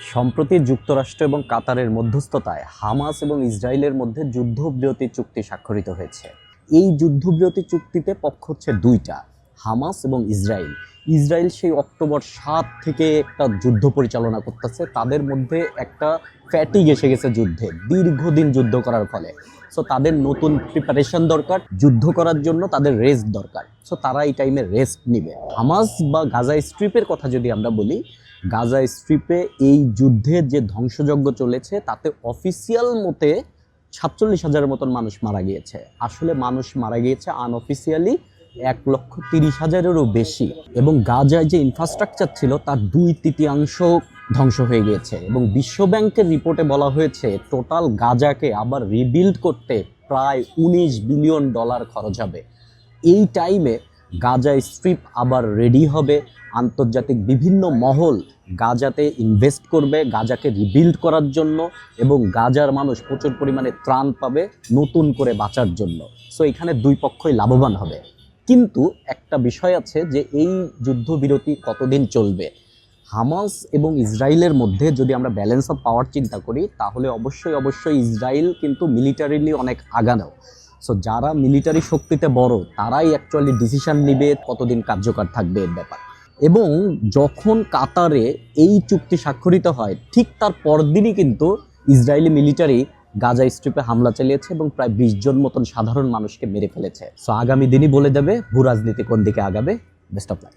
সম্প্রতি যুক্তরাষ্ট্র এবং কাতারের মধ্যস্থতায় হামাস এবং ইসরায়েলের মধ্যে যুদ্ধবিরতি চুক্তি স্বাক্ষরিত হয়েছে। এই যুদ্ধবিরতি চুক্তিতে পক্ষ হচ্ছে দুইটা। হামাস এবং ইসরায়েল। ইসরায়েল সেই অক্টোবর সাত থেকে একটা যুদ্ধ পরিচালনা করতেছে। তাদের মধ্যে একটা ফ্যাটিগ এসে গেছে যুদ্ধে। দীর্ঘদিন যুদ্ধ করার ফলে। সো তাদের নতুন প্রিপারেশন দরকার। যুদ্ধ করার জন্য তাদের রেস্ট দরকার। সো তারা এই টাইমে রেস্ট নিবে। হামাস বা গাজা স্ট্রিপের কথা যদি আমরা বলি, গাজা স্ট্রিপে এই যুদ্ধের যে ধ্বংসযজ্ঞ চলেছে, তাতে অফিসিয়াল মতে সাতচল্লিশ হাজারের মতন মানুষ মারা গিয়েছে। আসলে মানুষ মারা গিয়েছে আনঅফিসিয়ালি এক লক্ষ তিরিশ হাজারেরও বেশি এবং গাজায় যে ইনফ্রাস্ট্রাকচার ছিল, তার দুই তৃতীয়াংশ ধ্বংস হয়ে গিয়েছে এবং বিশ্ব ব্যাংকের রিপোর্টে বলা হয়েছে টোটাল গাজাকে আবার রিবিল্ড করতে প্রায় উনিশ বিলিয়ন ডলার খরচ হবে। এই টাইমে গাজা স্ট্রিপ আবার রেডি হবে। আন্তর্জাতিক বিভিন্ন মহল গাজাতে ইনভেস্ট করবে, গাজাকে রিবিল্ড করার জন্য এবং গাজার মানুষ প্রচুর পরিমাণে ত্রাণ পাবে নতুন করে বাঁচার জন্য। সো এখানে দুই পক্ষই লাভবান হবে। কিন্তু একটা বিষয় আছে যে এই যুদ্ধবিরতি কতদিন চলবে? হামাস এবং ইসরায়েলের মধ্যে যদি আমরা ব্যালেন্স অফ পাওয়ার চিন্তা করি, তাহলে অবশ্যই অবশ্যই ইসরায়েল কিন্তু মিলিটারিলি অনেক আগানো। সো যারা মিলিটারি শক্তিতে বড়, তারাই অ্যাকচুয়ালি ডিসিশন নিবে কতদিন কার্যকর থাকবে এর ব্যাপার। এবং যখন কাতারে এই চুক্তি স্বাক্ষরিত হয়, ঠিক তার পরদিনই কিন্তু ইসরায়েলি মিলিটারি গাজা স্ট্রিপে হামলা চালিয়েছে এবং প্রায় বিশ জন মতন সাধারণ মানুষকে মেরে ফেলেছে। সো আগামী দিনই বলে দেবে ভূ রাজনীতি কোন দিকে আগাবে। Best of luck